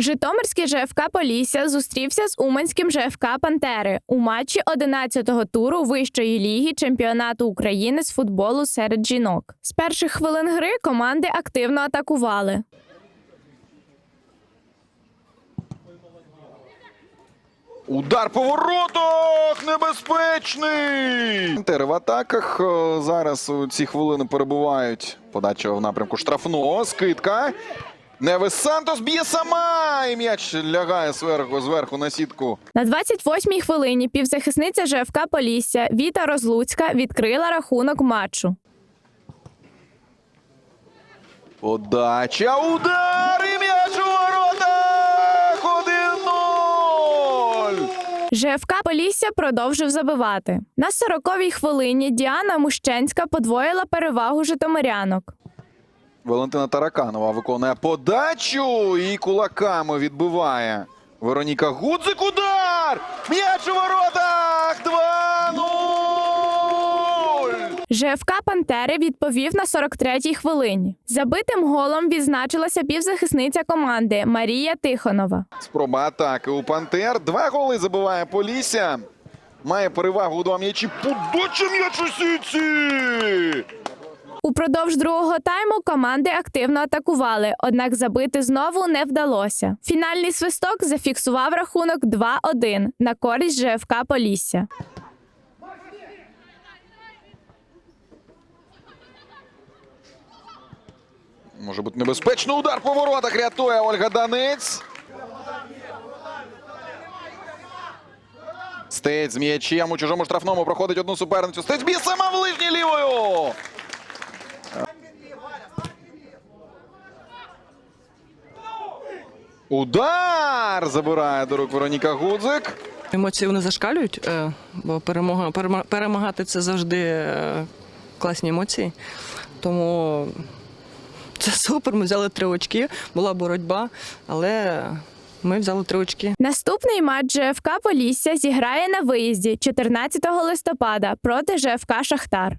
Житомирський ЖФК Полісся зустрівся з Уманським ЖФК Пантери у матчі 11-го туру вищої ліги чемпіонату України з футболу серед жінок. З перших хвилин гри команди активно атакували. Удар по воротах! Небезпечний! Пантери в атаках е, зараз у ці хвилини перебувають. Подача в напрямку штрафного. Скидка. Невес Сантос б'є сама! І м'яч лягає зверху, зверху на сітку. На 28-й хвилині півзахисниця ЖФК Полісся Віта Розлуцька відкрила рахунок матчу. Подача, удар і м'яч у воротах! 1-0! ЖФК Полісся продовжив забивати. На 40-й хвилині Діана Мущенська подвоїла перевагу житомирянок. Валентина Тараканова виконує подачу і кулаками відбиває. Вероніка Гудзик удар! М'яч у воротах! 2-0! ЖФК Пантери відповів на 43-й хвилині. Забитим голом відзначилася півзахисниця команди Марія Тихонова. Спроба атаки у Пантер. Два голи забиває Полісся. Має перевагу у два м'ячі. Подача м'яч у сітці! Упродовж другого тайму команди активно атакували, однак забити знову не вдалося. Фінальний свисток зафіксував рахунок 2-1 на користь ЖФК Полісся. Може бути небезпечно. Удар по воротах рятує Ольга Данець. Стець з м'ячем у чужому штрафному проходить одну суперницю. Стець б'є сама в лижній лівою. Удар забирає до рук Вероніка Гудзик. Емоції вони зашкалюють, е, бо перемога, перема- перемагати це завжди е, класні емоції. Тому це супер. Ми взяли три очки, була боротьба, але ми взяли три очки. Наступний матч ЖФК Полісся зіграє на виїзді 14 листопада проти ЖФК Шахтар.